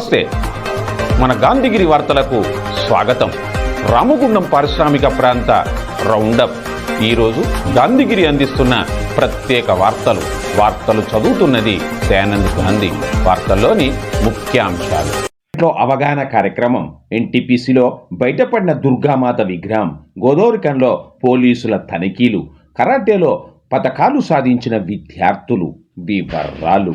నమస్తే. మన గాంధీగిరి వార్తలకు స్వాగతం. రామగుండం పారిశ్రామిక ప్రాంత రౌండప్. ఈరోజు గాంధీగిరి అందిస్తున్న ప్రత్యేక వార్తలు. వార్తలు చదువుతున్నది దయానంద్ గాంధీ వార్తల్లోని ముఖ్యాంశాలు. ఇంట్లో అవగాహన కార్యక్రమం. ఎన్టీపీసీలో బయటపడిన దుర్గామాత విగ్రహం. గోదావరికంలో పోలీసుల తనిఖీలు. కరాటేలో పథకాలు సాధించిన విద్యార్థులు. వివరాలు.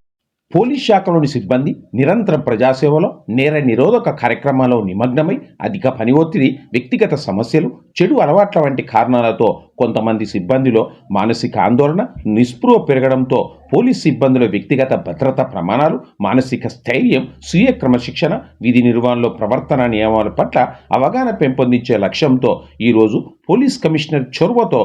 Police శాఖలోని సిబ్బంది నిరంతరం ప్రజాసేవలో నేర నిరోధక కార్యక్రమాల్లో నిమగ్నమై అధిక పని ఒత్తిడి వ్యక్తిగత సమస్యలు చెడు అలవాట్ల వంటి కారణాలతో కొంతమంది సిబ్బందిలో మానసిక ఆందోళన నిస్పృహ పెరగడంతో పోలీస్ సిబ్బందుల వ్యక్తిగత భద్రత ప్రమాణాలు మానసిక స్థైర్యం స్వీయ క్రమశిక్షణ విధి నిర్వహణలో ప్రవర్తన నియమాల పట్ల అవగాహన పెంపొందించే లక్ష్యంతో ఈరోజు పోలీస్ కమిషనర్ చొరవతో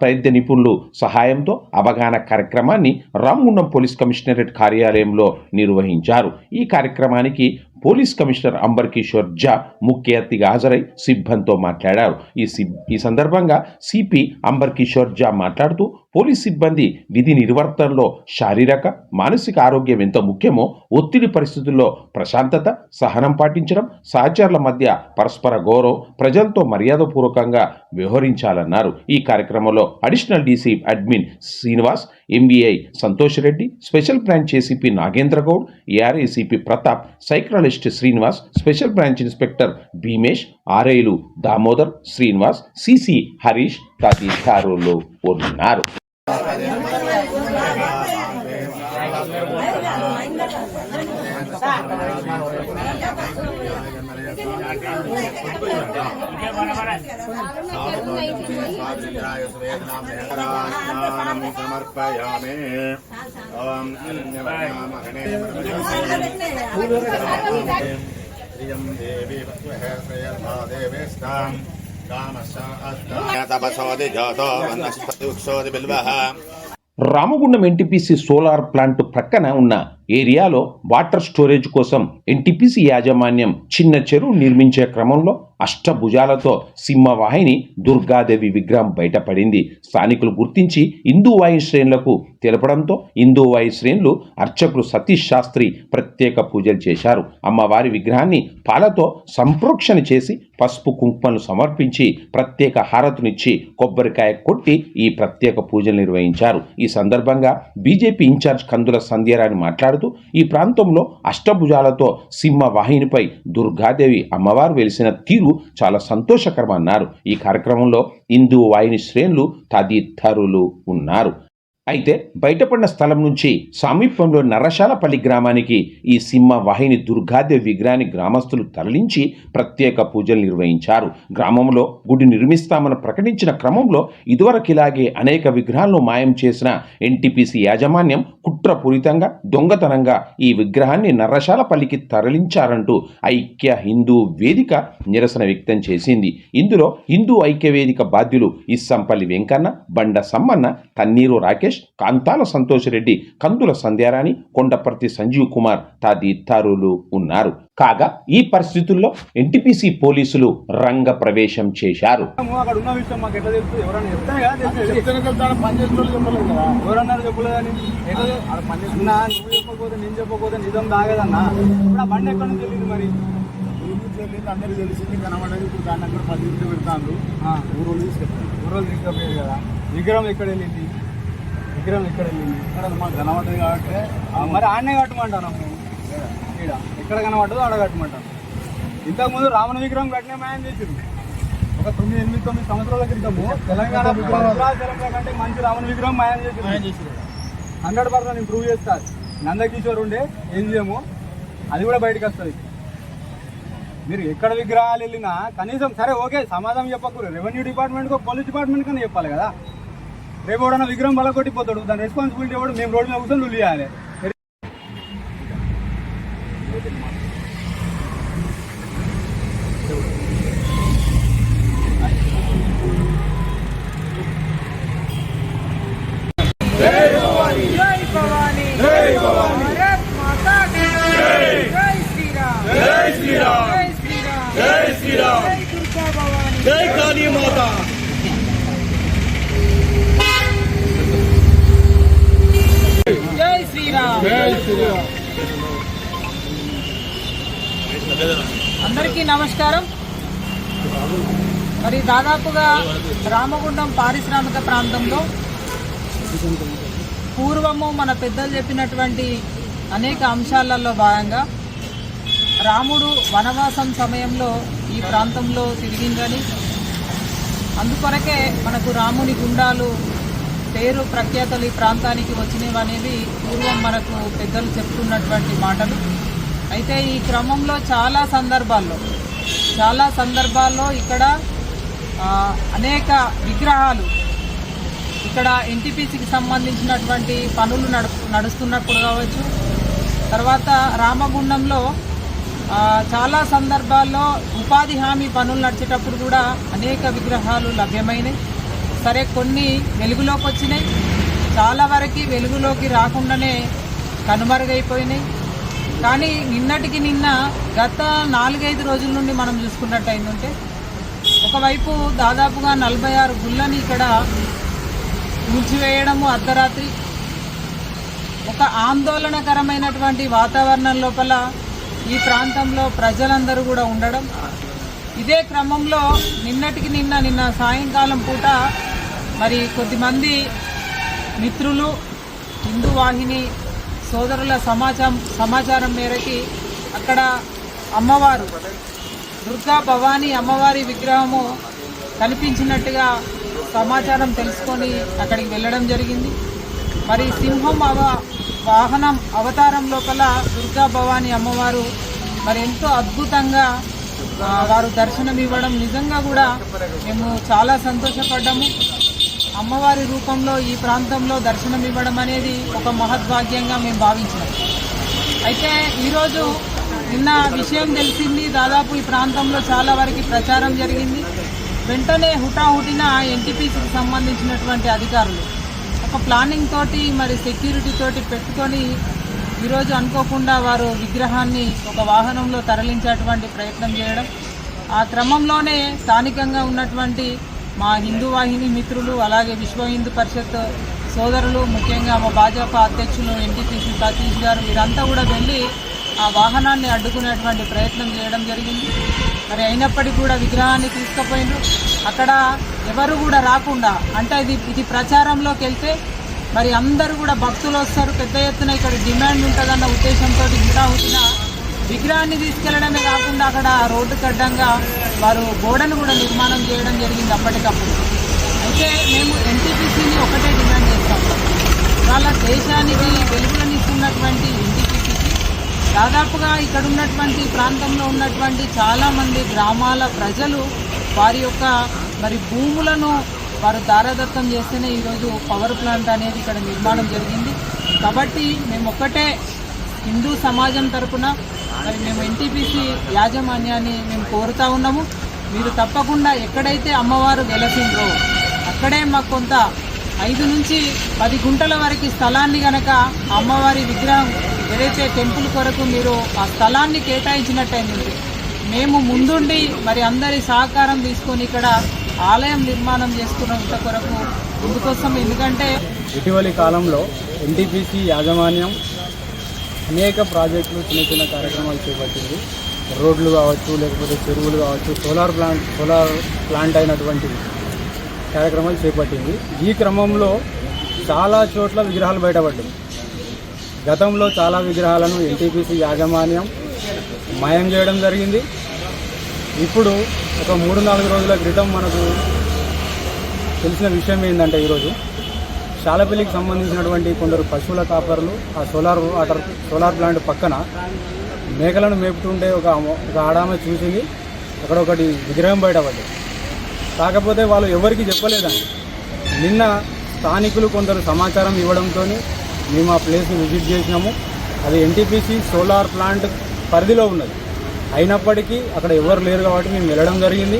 ప్రైద్య వైద్య నిపుణులు సహాయంతో అవగాహన కార్యక్రమాన్ని రామగుండం పోలీస్ కమిషనరేట్ కార్యాలయంలో నిర్వహించారు. ఈ కార్యక్రమానికి పోలీస్ కమిషనర్ అంబర్ కిషోర్ జా ముఖ్య అతిథిగా హాజరై సిబ్బందితో మాట్లాడారు. ఈ సిబ్ ఈ సందర్భంగా సిపి అంబర్ కిషోర్ జా మాట్లాడుతూ పోలీస్ సిబ్బంది విధి నిర్వర్తనలో శారీరక మానసిక ఆరోగ్యం ఎంత ముఖ్యమో ఒత్తిడి పరిస్థితుల్లో ప్రశాంతత సహనం పాటించడం సహచరుల మధ్య పరస్పర గౌరవం ప్రజలతో మర్యాదపూర్వకంగా వ్యవహరించాలన్నారు. ఈ కార్యక్రమంలో additional DC admin Srinivas MBI Santosh Reddy special branch ACP Nagendra Goud AR ACP Pratap psychologist Srinivas special branch inspector Bheemesh ఆర్ఐలు Damodar Srinivas CC Harish తదితరులు ఉన్నారు. சமர்ப்பயாமே ஓம் மகனே ஸ்ரீயம் தேவி தேவேஷ்டாம் రామగుండం ఎన్టీపీసీ సోలార్ ప్లాంట్ ప్రక్కన ఉన్న ఏరియాలో వాటర్ స్టోరేజ్ కోసం ఎన్టీపీసీ యాజమాన్యం చిన్న చెరువు నిర్మించే క్రమంలో అష్టభుజాలతో సింహవాహిని దుర్గాదేవి విగ్రహం బయటపడింది. స్థానికులు గుర్తించి హిందూ వాయు శ్రేణులకు తెలపడంతో హిందూ వాయు శ్రేణులు అర్చకులు సతీష్ శాస్త్రి ప్రత్యేక పూజలు చేశారు. అమ్మవారి విగ్రహాన్ని పాలతో సంప్రోక్షణ చేసి పసుపు కుంకుమను సమర్పించి ప్రత్యేక హారతునిచ్చి కొబ్బరికాయ కొట్టి ఈ ప్రత్యేక పూజలు నిర్వహించారు. ఈ సందర్భంగా బీజేపీ ఇన్ఛార్జ్ కందుల సంధ్యారాణి మాట్లాడుతూ ఈ ప్రాంతంలో అష్టభుజాలతో సింహ వాహినిపై దుర్గాదేవి అమ్మవారు వెలిసిన తీరు చాలా సంతోషకరమన్నారు. ఈ కార్యక్రమంలో హిందూ వాహిని శ్రేణులు తదితరులు ఉన్నారు. అయితే బయటపడిన స్థలం నుంచి సమీపంలో నరశాలపల్లి గ్రామానికి ఈ సింహ వాహిని దుర్గాదేవి విగ్రహాన్ని గ్రామస్తులు తరలించి ప్రత్యేక పూజలు నిర్వహించారు. గ్రామంలో గుడి నిర్మిస్తామని ప్రకటించిన క్రమంలో ఇదివరకు ఇలాగే అనేక విగ్రహాలను మాయం చేసిన ఎన్టీపీసీ యాజమాన్యం కుట్రపూరితంగా దొంగతనంగా ఈ విగ్రహాన్ని నరశాలపల్లికి తరలించారంటూ ఐక్య హిందూ వేదిక నిరసన వ్యక్తం చేసింది. ఇందులో హిందూ ఐక్య వేదిక బాధ్యులు ఇస్సంపల్లి వెంకన్న బండ సమ్మన్న తన్నీరు రాకేష్ కాంతాల సంతోష్ రెడ్డి కందుల సంధ్యారాణి కొండపర్తి సంజీవ్ కుమార్ తదితరులు ఉన్నారు. కాగా ఈ పరిస్థితుల్లో ఎన్టీపీసీ పోలీసులు రంగ ప్రవేశం చేశారు. మరి? అందరికీ తెలిసింది కనబడేది ఇప్పుడు దాన్ని అక్కడ పది ఇంట్లో పెడతాను ఆ, ఊరు తీసుకెళ్తాను కదా. విగ్రహం ఎక్కడ వెళ్ళింది? విగ్రహం ఇక్కడ మాకు కనబడేది కాబట్టి మరి ఆడనే కట్టమంటాను ఈడ ఎక్కడ కనబడ్డదో ఆడ కట్టమంటాను ఇంతకుముందు రావణ విగ్రహం కట్టిన మాయం చేసింది ఒక తొమ్మిది ఎనిమిది తొమ్మిది సంవత్సరాల క్రితము తెలంగాణ భద్రాచలం కంటే మంచి రావణ విగ్రహం మాయం చేసింది హండ్రెడ్ పర్సెంట్ నేను ప్రూవ్ చేస్తారు నందకిషోర్ ఉండే చేయము? అది కూడా బయటకు వస్తుంది. మీరు ఎక్కడ విగ్రహాలు వెళ్ళినా కనీసం సరే ఓకే సమాధానం చెప్పకూడదు. రెవెన్యూ డిపార్ట్మెంట్కో పోలీస్ డిపార్ట్మెంట్ కన్నా చెప్పాలి కదా. రేపు ఎవడన్నా విగ్రహం బలగొట్టిపోతాడు దాని రెస్పాన్సిబిలిటీ ఎవడు మేము రోడ్డు మీద కూర్చొని నువ్వు చేయాలి రామగుండం పారిశ్రామిక ప్రాంతంలో పూర్వము మన పెద్దలు చెప్పినటువంటి అనేక అంశాలలో భాగంగా రాముడు వనవాసం సమయంలో ఈ ప్రాంతంలో తిరిగిందని అందుకొరకే మనకు రాముని గుండాలు పేరు ప్రఖ్యాతలు ఈ ప్రాంతానికి వచ్చినవి అనేవి పూర్వం మనకు పెద్దలు చెప్తున్నటువంటి మాటలు. అయితే ఈ క్రమంలో చాలా సందర్భాల్లో చాలా సందర్భాల్లో ఇక్కడ అనేక విగ్రహాలు ఇక్కడ ఎన్టీపీసీకి సంబంధించినటువంటి పనులు నడు నడుస్తున్నప్పుడు కావచ్చు. తర్వాత రామగుండంలో చాలా సందర్భాల్లో ఉపాధి హామీ పనులు నడిచేటప్పుడు కూడా అనేక విగ్రహాలు లభ్యమైనవి సరే కొన్ని వెలుగులోకి వచ్చినాయి చాలా వరకు వెలుగులోకి రాకుండానే కనుమరుగైపోయినాయి. కానీ నిన్నటికి నిన్న గత నాలుగైదు రోజుల నుండి మనం చూసుకున్నట్టు అయిందంటే ఒకవైపు దాదాపుగా నలభై ఆరు గుళ్ళని ఇక్కడ మూసివేయడము అర్ధరాత్రి. ఒక ఆందోళనకరమైనటువంటి వాతావరణం లోపల ఈ ప్రాంతంలో ప్రజలందరూ కూడా ఉండడం. ఇదే క్రమంలో నిన్నటికి నిన్న నిన్న సాయంకాలం పూట మరి కొద్దిమంది మిత్రులు హిందూ వాహిని సోదరుల సమాచారం సమాచారం మేరకి అక్కడ అమ్మవారు దుర్గా భవానీ అమ్మవారి విగ్రహము కనిపించినట్టుగా సమాచారం తెలుసుకొని అక్కడికి వెళ్ళడం జరిగింది. మరి సింహం అవ వాహనం అవతారం లోపల దుర్గా భవానీ అమ్మవారు మరి ఎంతో అద్భుతంగా వారు దర్శనం ఇవ్వడం నిజంగా కూడా మేము చాలా సంతోషపడ్డాము. అమ్మవారి రూపంలో ఈ ప్రాంతంలో దర్శనం ఇవ్వడం అనేది ఒక మహద్భాగ్యంగా మేము భావించాము అయితే ఈరోజు నిన్న విషయం తెలిసింది. దాదాపు ఈ ప్రాంతంలో చాలా వరకు ప్రచారం జరిగింది. వెంటనే హుటాహుటిన ఎన్టీపీసీకి సంబంధించినటువంటి అధికారులు ఒక ప్లానింగ్ తోటి మరి సెక్యూరిటీ తోటి పెట్టుకొని ఈరోజు అనుకోకుండా వారు విగ్రహాన్ని ఒక వాహనంలో తరలించేటువంటి ప్రయత్నం చేయడం ఆ క్రమంలోనే స్థానికంగా ఉన్నటువంటి మా హిందూ వాహిని మిత్రులు అలాగే విశ్వ హిందూ పరిషత్ సోదరులు ముఖ్యంగా మా భాజపా అధ్యక్షులు ఎన్టీపీసీ సతీష్ గారు వీరంతా కూడా వెళ్ళి ఆ వాహనాన్ని అడ్డుకునేటువంటి ప్రయత్నం చేయడం జరిగింది. మరి అయినప్పటికీ కూడా విగ్రహాన్ని తీసుకుపోయిండ్రు అక్కడ ఎవరు కూడా రాకుండా అంటే ఇది ఇది ప్రచారంలోకి వెళ్తే మరి అందరూ కూడా భక్తులు వస్తారు. పెద్ద ఎత్తున ఇక్కడ డిమాండ్ ఉంటుందన్న ఉద్దేశంతో హుటాహుటిన విగ్రహాన్ని తీసుకెళ్ళడమే కాకుండా అక్కడ రోడ్డు కడ్డంగా వారు గోడను కూడా నిర్మాణం చేయడం జరిగింది అప్పటికప్పుడు. అయితే మేము ఎన్టీపీసీని ఒకటే డిమాండ్ చేస్తాం. వాళ్ళ దేశానికి వెలుగులనిస్తున్నటువంటి ఎన్టీపీ దాదాపుగా ఇక్కడ ఉన్నటువంటి ప్రాంతంలో ఉన్నటువంటి చాలామంది గ్రామాల ప్రజలు వారి యొక్క మరి భూములను వారు దారదత్తం చేస్తేనే ఈరోజు పవర్ ప్లాంట్ అనేది ఇక్కడ నిర్మాణం జరిగింది. కాబట్టి మేము ఒక్కటే హిందూ సమాజం తరపున మరి మేము ఎన్టీపీసీ యాజమాన్యాన్ని మేము కోరుతా ఉన్నాము. మీరు తప్పకుండా ఎక్కడైతే అమ్మవారు వెలసిండ్రో అక్కడే మాకు కొంత ఐదు నుంచి పది గుంటల వరకు స్థలాన్ని గనక అమ్మవారి విగ్రహం ఏదైతే టెంపుల్ కొరకు మీరు ఆ స్థలాన్ని కేటాయించినట్టయింది మేము ముందుండి మరి అందరి సహకారం తీసుకొని ఇక్కడ ఆలయం నిర్మాణం చేసుకున్నంత కొరకు ఇందుకోసం ఎందుకంటే ఇటీవలి కాలంలో ఎన్టీపీసీ యాజమాన్యం అనేక ప్రాజెక్టులు చిన్న చిన్న కార్యక్రమాలు చేపట్టింది. రోడ్లు కావచ్చు లేకపోతే చెరువులు కావచ్చు సోలార్ ప్లాంట్ సోలార్ ప్లాంట్ అయినటువంటి కార్యక్రమాలు చేపట్టింది. ఈ క్రమంలో చాలా చోట్ల విగ్రహాలు బయటపడ్డాయి. గతంలో చాలా విగ్రహాలను ఎన్టీపీసీ యాజమాన్యం మాయం చేయడం జరిగింది. ఇప్పుడు ఒక మూడు నాలుగు రోజుల క్రితం మనకు తెలిసిన విషయం ఏంటంటే ఈరోజు శాలపల్లికి సంబంధించినటువంటి కొందరు పశువుల కాపర్లు ఆ సోలార్ వాటర్ సోలార్ ప్లాంట్ పక్కన మేకలను మేపుతుంటే ఒక ఒక ఆడామె చూసింది. అక్కడ ఒకటి విగ్రహం బయటపడ్డది కాకపోతే వాళ్ళు ఎవరికి చెప్పలేదండి. నిన్న స్థానికులు కొందరు సమాచారం ఇవ్వడంతో మేము ఆ ప్లేస్ని విజిట్ చేసినాము. అది ఎన్టీపీసీ సోలార్ ప్లాంట్ పరిధిలో ఉన్నది. అయినప్పటికీ అక్కడ ఎవరు లేరు కాబట్టి మేము వెళ్ళడం జరిగింది.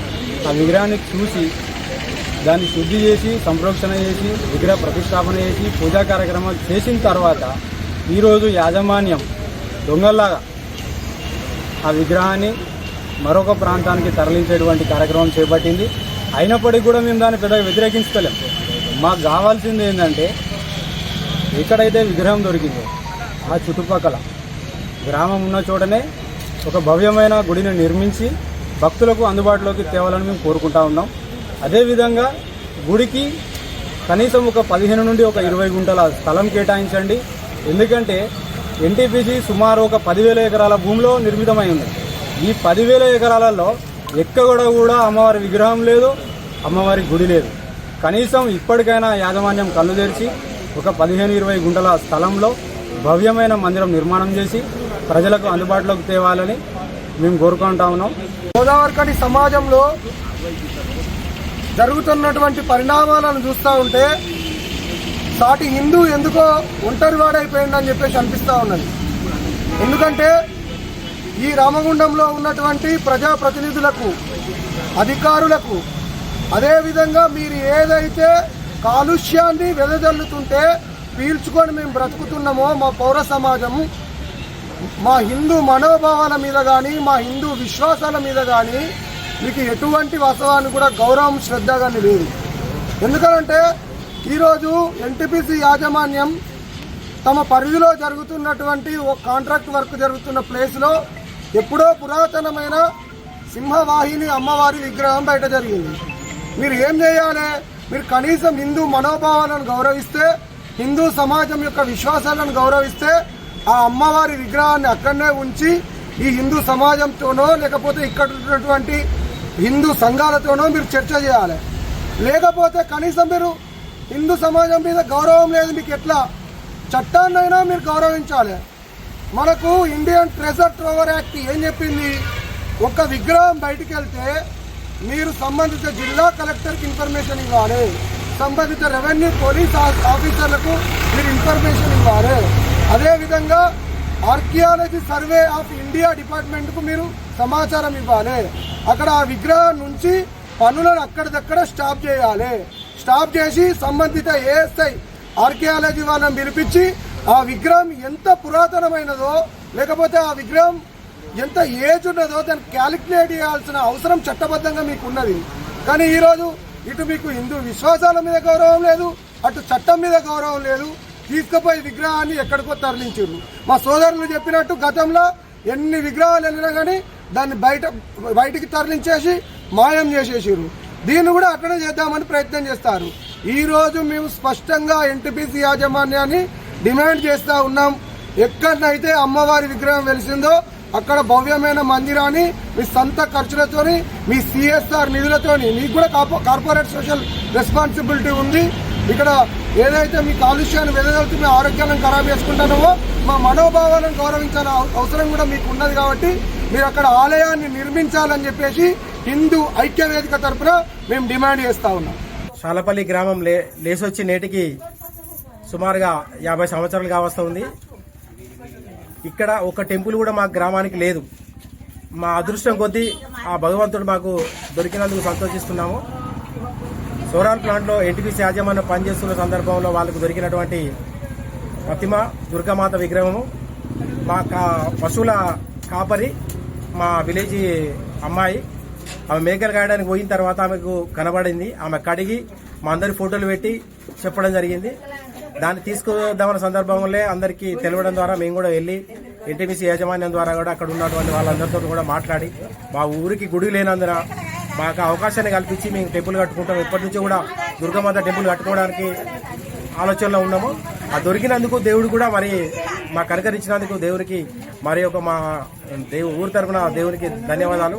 ఆ విగ్రహాన్ని చూసి దాన్ని శుద్ధి చేసి సంప్రోక్షణ చేసి విగ్రహ ప్రతిష్టాపన చేసి పూజా కార్యక్రమాలు చేసిన తర్వాత ఈరోజు యాజమాన్యం దొంగల్లాగా ఆ విగ్రహాన్ని మరొక ప్రాంతానికి తరలించేటువంటి కార్యక్రమం చేపట్టింది. అయినప్పటికీ కూడా మేము దాన్ని పెద్దగా వ్యతిరేకించలేం. మాకు కావాల్సింది ఏంటంటే ఎక్కడైతే విగ్రహం దొరికిందో. ఆ చుట్టుపక్కల గ్రామం ఉన్న చోటనే ఒక భవ్యమైన గుడిని నిర్మించి భక్తులకు అందుబాటులోకి తేవాలని మేము కోరుకుంటా ఉన్నాం. అదేవిధంగా గుడికి కనీసం ఒక పదిహేను నుండి ఒక ఇరవై గుంటల స్థలం కేటాయించండి. ఎందుకంటే ఎన్టీపీసీ సుమారు ఒక పదివేల ఎకరాల భూమిలో నిర్మితమై ఉంది. ఈ పదివేల ఎకరాలలో ఎక్కడ కూడా అమ్మవారి విగ్రహం లేదు అమ్మవారి గుడి లేదు. కనీసం ఇప్పటికైనా యాజమాన్యం కళ్ళు తెరిచి ఒక పదిహేను ఇరవై గుంటల స్థలంలో భవ్యమైన మందిరం నిర్మాణం చేసి ప్రజలకు అందుబాటులోకి తేవాలని మేము కోరుకుంటా ఉన్నాం. గోదావరికని సమాజంలో జరుగుతున్నటువంటి పరిణామాలను చూస్తూ ఉంటే సాటి హిందూ ఎందుకో ఒంటరివాడైపోయిందని చెప్పేసి అనిపిస్తూ ఉన్నది. ఎందుకంటే ఈ రామగుండంలో ఉన్నటువంటి ప్రజాప్రతినిధులకు అధికారులకు అదేవిధంగా మీరు ఏదైతే కాలుష్యాన్ని వెదజల్లుతుంటే పీల్చుకొని మేము బ్రతుకుతున్నామో మా పౌర సమాజము మా హిందూ మనోభావాల మీద కానీ మా హిందూ విశ్వాసాల మీద కానీ మీకు ఎటువంటి వాస్తవాన్ని కూడా గౌరవం శ్రద్ధ కానీ లేదు. ఎందుకంటే ఈరోజు ఎన్టీపీసీ యాజమాన్యం తమ పరిధిలో జరుగుతున్నటువంటి ఒక కాంట్రాక్ట్ వర్క్ జరుగుతున్న ప్లేస్లో ఎప్పుడో పురాతనమైన సింహవాహిని అమ్మవారి విగ్రహం బయట జరిగింది. మీరు ఏం చేయాలి? మీరు కనీసం హిందూ మనోభావాలను గౌరవిస్తే హిందూ సమాజం యొక్క విశ్వాసాలను గౌరవిస్తే ఆ అమ్మవారి విగ్రహాన్ని అక్కడనే ఉంచి ఈ హిందూ సమాజంతోనో లేకపోతే ఇక్కడ ఉన్నటువంటి హిందూ సంఘాలతోనో మీరు చర్చ చేయాలి. లేకపోతే కనీసం మీరు హిందూ సమాజం మీద గౌరవం లేదు మీకు ఎట్లా? చట్టాన్నైనా మీరు గౌరవించాలి. మనకు ఇండియన్ ట్రెజర్ ట్రోవర్ యాక్ట్ ఏం చెప్పింది? ఒక విగ్రహం బయటికి వెళ్తే మీరు సంబంధిత జిల్లా కలెక్టర్కి ఇన్ఫర్మేషన్ ఇవ్వాలి. సంబంధిత రెవెన్యూ పోలీస్ ఆఫీసర్లకు మీరు ఇన్ఫర్మేషన్ ఇవ్వాలి. అదేవిధంగా ఆర్కియాలజీ సర్వే ఆఫ్ ఇండియా డిపార్ట్మెంట్కు మీరు సమాచారం ఇవ్వాలి. అక్కడ ఆ విగ్రహం నుంచి పనులను అక్కడిదక్కడ స్టాప్ చేయాలి. స్టాప్ చేసి సంబంధిత ఏఎస్ఐ ఆర్కియాలజీ వాళ్ళని పిలిపించి ఆ విగ్రహం ఎంత పురాతనమైనదో లేకపోతే ఆ విగ్రహం ఎంత ఏజ్ ఉన్నదో దాన్ని క్యాలిక్యులేట్ చేయాల్సిన అవసరం చట్టబద్ధంగా మీకు ఉన్నది. కానీ ఈరోజు ఇటు మీకు హిందూ విశ్వాసాల మీద గౌరవం లేదు అటు చట్టం మీద గౌరవం లేదు. తీసుకుపోయి విగ్రహాన్ని ఎక్కడికో తరలించారు. మా సోదరులు చెప్పినట్టు గతంలో ఎన్ని విగ్రహాలు వెళ్ళినా కానీ దాన్ని బయట బయటికి తరలించేసి మాయం చేసేసారు. దీన్ని కూడా అట్లనే చేద్దామని ప్రయత్నం చేస్తారు. ఈరోజు మేము స్పష్టంగా ఎన్టీపీసీ యాజమాన్యాన్ని డిమాండ్ చేస్తూ ఉన్నాం. ఎక్కడనైతే అమ్మవారి విగ్రహం వెలిసిందో అక్కడ భవ్యమైన మందిరాన్ని మీ సొంత ఖర్చులతోని మీ సిఎస్ఆర్ నిధులతోని మీకు కూడా కార్పొరేట్ సోషల్ రెస్పాన్సిబిలిటీ ఉంది. ఇక్కడ ఏదైతే మీ కాలుష్యాన్ని వెదజల్తూ మీ ఆరోగ్యాలను ఖరాబ్ చేసుకుంటున్నామో మా మనోభావాలను గౌరవించాల అవసరం కూడా మీకు ఉన్నది కాబట్టి మీరు అక్కడ ఆలయాన్ని నిర్మించాలని చెప్పేసి హిందూ ఐక్య వేదిక తరపున మేము డిమాండ్ చేస్తా ఉన్నాం. శాలపల్లి గ్రామం లే లేసొచ్చి నేటికి సుమారుగా యాభై సంవత్సరాలు కావస్తుంది ఇక్కడ ఒక టెంపుల్ కూడా మా గ్రామానికి లేదు. మా అదృష్టం కొద్దీ ఆ భగవంతుడు మాకు దొరికినందుకు సంతోషిస్తున్నాము. సోరాన్ ప్లాంట్లో ఎన్టీపీసీ యాజమాన్యం పనిచేస్తున్న సందర్భంలో వాళ్ళకు దొరికినటువంటి ప్రతిమ దుర్గామాత విగ్రహము మా కా పశువుల కాపరి మా విలేజ్ అమ్మాయి ఆమె మేకలు కాయడానికి పోయిన తర్వాత ఆమెకు కనబడింది. ఆమె కడిగి మా అందరి ఫోటోలు పెట్టి చెప్పడం జరిగింది. దాన్ని తీసుకుదామన్న సందర్భంలో అందరికీ తెలవడం ద్వారా మేము కూడా వెళ్ళి ఎన్టీపీసీ యాజమాన్యం ద్వారా కూడా అక్కడ ఉన్నటువంటి వాళ్ళందరితో కూడా మాట్లాడి మా ఊరికి గుడి లేనందున మాకు అవకాశాన్ని కల్పించి మేము టెంపుల్ కట్టుకుంటాం. ఇప్పటి నుంచి కూడా దుర్గమాత టెంపుల్ కట్టుకోవడానికి ఆలోచనలో ఉన్నాము. ఆ దొరికినందుకు దేవుడు కూడా మరి మా కనకరించినందుకు దేవునికి మరి ఒక మా దేవు ఊరి తరఫున దేవునికి ధన్యవాదాలు.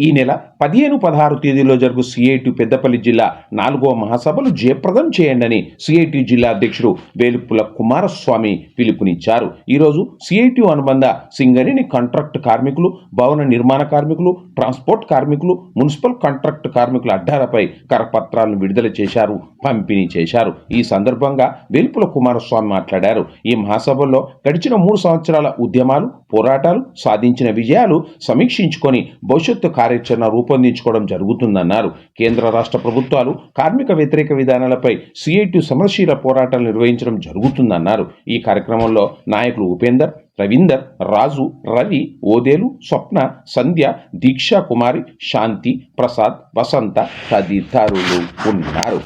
ఈ నెల పదిహేను పదహారు తేదీలో జరుగు సిఐటి పెద్దపల్లి జిల్లా నాలుగవ మహాసభలు జయప్రదం చేయండి సిఐటి జిల్లా అధ్యక్షుడు వేలుపుల కుమారస్వామి పిలుపునిచ్చారు. ఈరోజు సిఐటి అనుబంధ సింగరేణి కాంట్రాక్ట్ కార్మికులు భవన నిర్మాణ కార్మికులు ట్రాన్స్పోర్ట్ కార్మికులు మున్సిపల్ కాంట్రాక్ట్ కార్మికుల అడ్డాలపై కరపత్రాలను విడుదల చేశారు పంపిణీ చేశారు. ఈ సందర్భంగా వేలుపుల కుమారస్వామి మాట్లాడారు. ఈ మహాసభల్లో గడిచిన మూడు సంవత్సరాల ఉద్యమాలు పోరాటాలు సాధించిన విజయాలు సమీక్షించుకొని భవిష్యత్తు కార్యాచరణ రూపొందించుకోవడం జరుగుతుందన్నారు. కేంద్ర రాష్ట్ర ప్రభుత్వాలు కార్మిక వ్యతిరేక విధానాలపై సిఐటి సమరశీల పోరాటాలు నిర్వహించడం జరుగుతుందన్నారు. ఈ కార్యక్రమంలో నాయకులు ఉపేందర్ రవీందర్ రాజు రవి ఓదేలు స్వప్న సంధ్య దీక్షా కుమారి శాంతి ప్రసాద్ వసంత తదితరులు ఉన్నారు.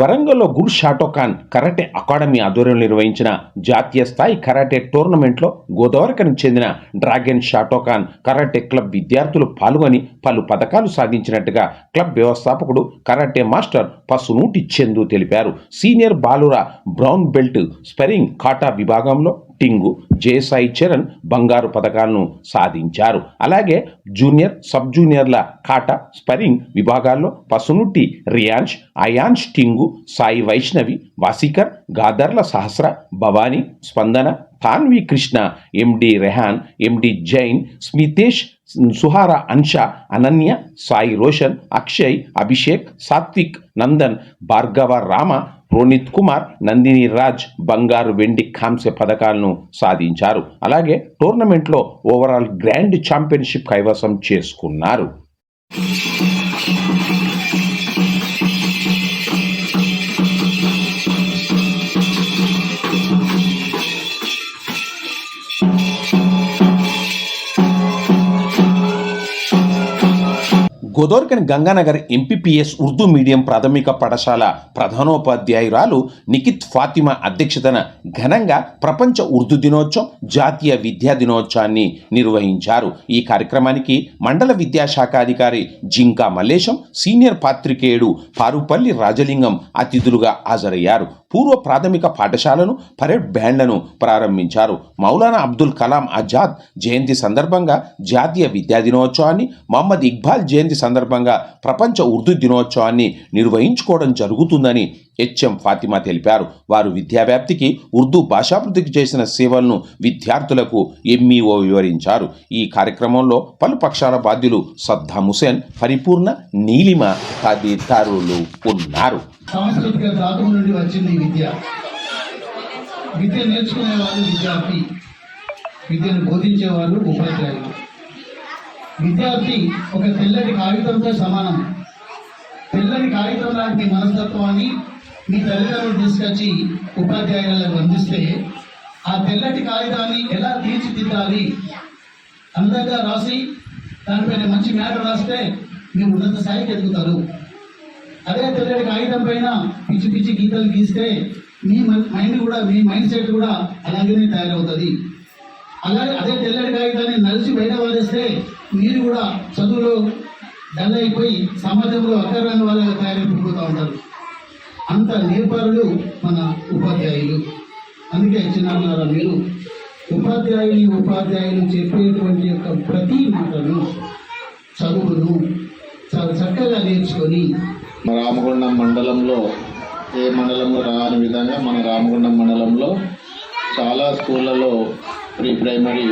వరంగల్లో గురు షాటోఖాన్ కరాటే అకాడమీ ఆధ్వర్యంలో నిర్వహించిన జాతీయ స్థాయి కరాటే టోర్నమెంట్లో గోదావరికనికి చెందిన డ్రాగన్ షాటోఖాన్ కరాటే క్లబ్ విద్యార్థులు పాల్గొని పలు పథకాలు సాధించినట్టుగా క్లబ్ వ్యవస్థాపకుడు కరాటే మాస్టర్ పసునూటి చందు తెలిపారు. సీనియర్ బాలుర బ్రౌన్ బెల్ట్ స్పెరింగ్ కాటా విభాగంలో టింగు జేసాయి చరణ్ బంగారు పథకాలను సాధించారు. అలాగే జూనియర్ సబ్ జూనియర్ల కాటా స్పరింగ్ విభాగాల్లో పసునుట్టి రియాన్ష్ అయాన్ష్ టింగు సాయి వైష్ణవి వాసికర్ గాదర్ల సహస్ర భవానీ స్పందన తాన్వి కృష్ణ ఎండి రెహాన్ ఎండి జైన్ స్మితేష్ సుహార అన్ష అనన్య సాయి రోషన్ అక్షయ్ అభిషేక్ సాత్విక్ నందన్ భార్గవ రామ ప్రోనీత్ కుమార్ నందిని రాజ్ బంగారు వెండి కాంస్య పథకాలను సాధించారు. అలాగే టోర్నమెంట్లో ఓవరాల్ గ్రాండ్ ఛాంపియన్షిప్ కైవసం చేసుకున్నారు. గోదోర్కన్ గంగానగర్ ఎంపీపీఎస్ ఉర్దూ మీడియం ప్రాథమిక పాఠశాల ప్రధానోపాధ్యాయురాలు నిఖిత్ ఫాతిమా అధ్యక్షతన ఘనంగా ప్రపంచ ఉర్దూ దినోత్సవం జాతీయ విద్యా దినోత్సవాన్ని నిర్వహించారు. ఈ కార్యక్రమానికి మండల విద్యాశాఖ అధికారి జింకా మల్లేశం సీనియర్ పాత్రికేయుడు పారుపల్లి రాజలింగం అతిథులుగా హాజరయ్యారు. పూర్వ ప్రాథమిక పాఠశాలను పరేడ్ బ్యాండ్లను ప్రారంభించారు. మౌలానా అబ్దుల్ కలాం ఆజాద్ జయంతి సందర్భంగా జాతీయ విద్యా దినోత్సవాన్ని మహమ్మద్ ఇక్బాల్ జయంతి సందర్భంగా ప్రపంచ ఉర్దూ దినోత్సవాన్ని నిర్వహించుకోవడం జరుగుతుందని హెచ్ఎం ఫాతిమా తెలిపారు. వారు విద్యావ్యాప్తికి ఉర్దూ భాషాభివృద్ధికి చేసిన సేవలను విద్యార్థులకు ఎంఈఓ వివరించారు. ఈ కార్యక్రమంలో పలు పక్షాల బాధ్యులు సద్దాం హుసేన్ పరిపూర్ణ నీలిమ తదితరులు ఉన్నారు. సాంస్కృతిక నుండి వచ్చింది విద్య. విద్య నేర్చుకునే వాళ్ళు విద్యార్థి విద్యను బోధించేవారు ఉపాధ్యాయులు. విద్యార్థి ఒక తెల్లటి కాగితంతో సమానం. తెల్లని కాగితం లాంటి మనస్తత్వాన్ని మీ తల్లిదండ్రులు తీసుకొచ్చి ఉపాధ్యాయులకు అందిస్తే ఆ తెల్లటి కాగితాన్ని ఎలా తీర్చిదిద్దాలి? అందంగా రాసి దానిపైన మంచి మ్యాటర్ రాస్తే మీరు ఉన్నత స్థాయికి ఎదుగుతారు. అదే తెల్లటి కాగితం పైన పిచ్చి పిచ్చి గీతలు గీస్తే మీ మైండ్ కూడా మీ మైండ్ సెట్ కూడా అలాగనే తయారవుతుంది. అలాగే అదే తెల్లటి కాగితాన్ని నలిచి బయట వారేస్తే మీరు కూడా చదువులో డల్ అయిపోయి సమాజంలో అక్కర్రాని వాళ్ళగా తయారైపోతూ ఉంటారు. అంత నేపారులు మన ఉపాధ్యాయులు. అందుకే చిన్నారా మీరు ఉపాధ్యాయులు ఉపాధ్యాయులు చెప్పేటువంటి యొక్క ప్రతి మాటను చదువును చాలా చక్కగా నేర్చుకొని రామగుండం మండలంలో ఏ మండలంలో రాని విధంగా మన రామగుండం మండలంలో చాలా స్కూళ్ళలో ప్రీ ప్రైమరీ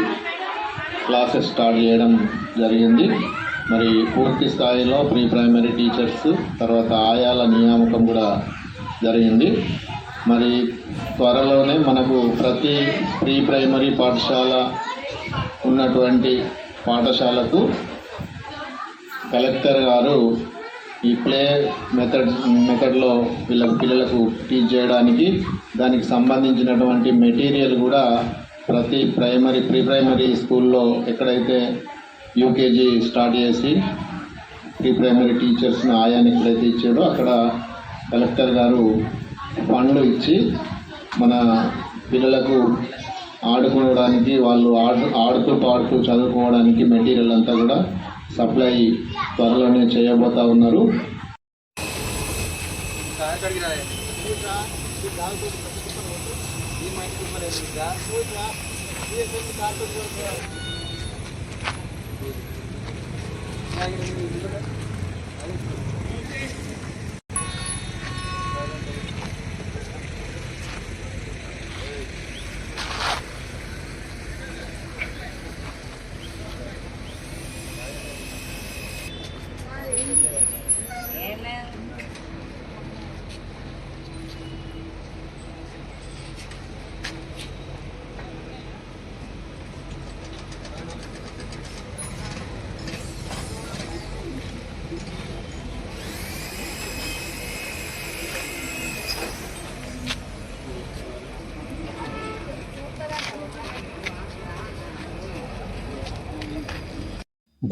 క్లాసెస్ స్టార్ట్ చేయడం జరిగింది. మరి పూర్తి స్థాయిలో ప్రీ ప్రైమరీ టీచర్స్ తర్వాత ఆయాల నియామకం కూడా జరిగింది. మరి త్వరలోనే మనకు ప్రతి ప్రీ ప్రైమరీ పాఠశాల ఉన్నటువంటి పాఠశాలకు కలెక్టర్ గారు ఈ ప్లే మెథడ్ మెథడ్లో వీళ్ళ పిల్లలకు టీచ్ చేయడానికి దానికి సంబంధించినటువంటి మెటీరియల్ కూడా ప్రతి ప్రైమరీ ప్రీ ప్రైమరీ స్కూల్లో ఎక్కడైతే యూకేజీ స్టార్ట్ చేసి ప్రీ ప్రైమరీ టీచర్స్ని ఆయాని ఎక్కడైతే ఇచ్చాడో అక్కడ కలెక్టర్ గారు ఫండ్లు ఇచ్చి మన పిల్లలకు ఆడుకోవడానికి వాళ్ళు ఆడు ఆడుతూ పాడుతూ చదువుకోవడానికి మెటీరియల్ అంతా కూడా సప్లై త్వరలోనే చేయబోతా ఉన్నారు.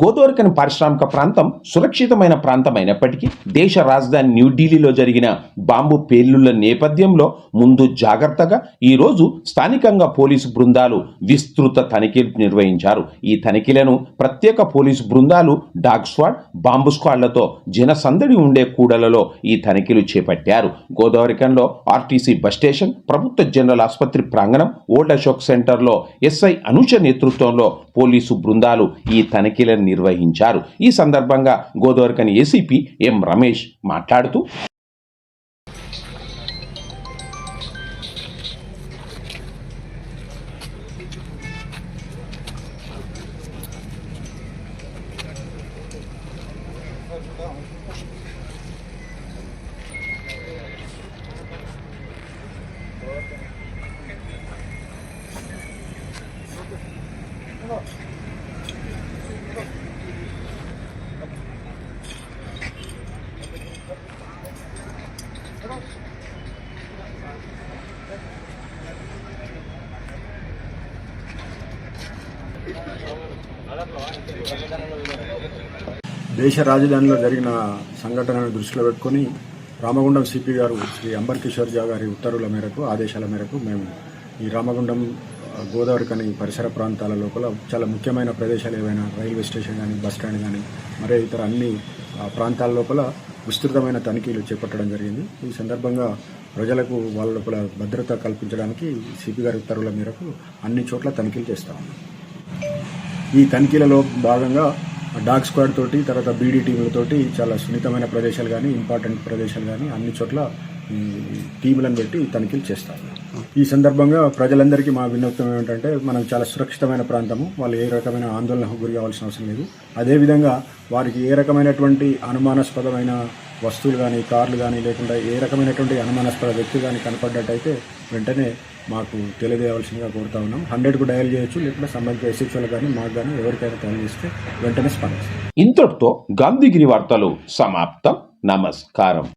గోదోర్కన్ పారిశ్రామిక ప్రాంతం సురక్షితమైన ప్రాంతం అయినప్పటికీ దేశ రాజధాని న్యూఢిల్లీలో జరిగిన బాంబు పేలుళ్ళ నేపథ్యంలో ముందు జాగ్రత్తగా ఈరోజు స్థానికంగా పోలీసు బృందాలు విస్తృత తనిఖీలు నిర్వహించారు. ఈ తనిఖీలను ప్రత్యేక పోలీసు బృందాలు డాగ్ స్క్వాడ్ బాంబు స్క్వాడ్లతో జనసందడి ఉండే కూడలలో ఈ తనిఖీలు చేపట్టారు. గోదావరికంలో ఆర్టీసీ బస్ స్టేషన్ ప్రభుత్వ జనరల్ ఆసుపత్రి ప్రాంగణం ఓల్డ్ అశోక్ సెంటర్లో ఎస్ఐ అనుష నేతృత్వంలో పోలీసు బృందాలు ఈ తనిఖీలను నిర్వహించారు. ఈ సందర్భంగా గోదావరికని ఏసీపీ ఎం రమేష్ మాట్లాడుతూ దేశ రాజధానిలో జరిగిన సంఘటనను దృష్టిలో పెట్టుకొని రామగుండం సిపి గారు శ్రీ అంబర్ కిషోర్ జా గారి ఉత్తర్వుల మేరకు ఆదేశాల మేరకు మేము ఈ రామగుండం గోదావరి కని పరిసర ప్రాంతాల లోపల చాలా ముఖ్యమైన ప్రదేశాలు ఏవైనా రైల్వే స్టేషన్ కానీ బస్ స్టాండ్ కానీ మరే ఇతర అన్ని ప్రాంతాల లోపల విస్తృతమైన తనిఖీలు చేపట్టడం జరిగింది. ఈ సందర్భంగా ప్రజలకు వాళ్ళ లోపల భద్రత కల్పించడానికి సిపి గారి ఉత్తర్వుల మేరకు అన్ని చోట్ల తనిఖీలు చేస్తా ఉన్నాం. ఈ తనిఖీలలో భాగంగా డాగ్ స్క్వాడ్ తోటి తర్వాత బీడీ టీములతోటి చాలా సున్నితమైన ప్రదేశాలు కానీ ఇంపార్టెంట్ ప్రదేశాలు కానీ అన్ని చోట్ల టీములను పెట్టి తనిఖీలు చేస్తారు. ఈ సందర్భంగా ప్రజలందరికీ మా విన్నప్తం ఏమిటంటే మనం చాలా సురక్షితమైన ప్రాంతము వాళ్ళు ఏ రకమైన ఆందోళనకు గురి కావాల్సిన అవసరం లేదు. అదేవిధంగా వారికి ఏ రకమైనటువంటి అనుమానాస్పదమైన వస్తువులు కానీ కార్లు కానీ లేకుండా ఏ రకమైనటువంటి అనుమానాస్పద వ్యక్తులు కానీ కనపడ్డట్టయితే వెంటనే మాకు తెలియజేయవలసిందిగా కోరుతా ఉన్నాం. హండ్రెడ్కు డయల్ చేయొచ్చు లేకుంటే సంబంధిత ఎస్హెచ్ఓలు కానీ మాకు కానీ ఎవరికైనా తెలియజేస్తే వెంటనే స్పందిస్తాం. ఇంతటితో గాంధీగిరి వార్తలు సమాప్తం. నమస్కారం.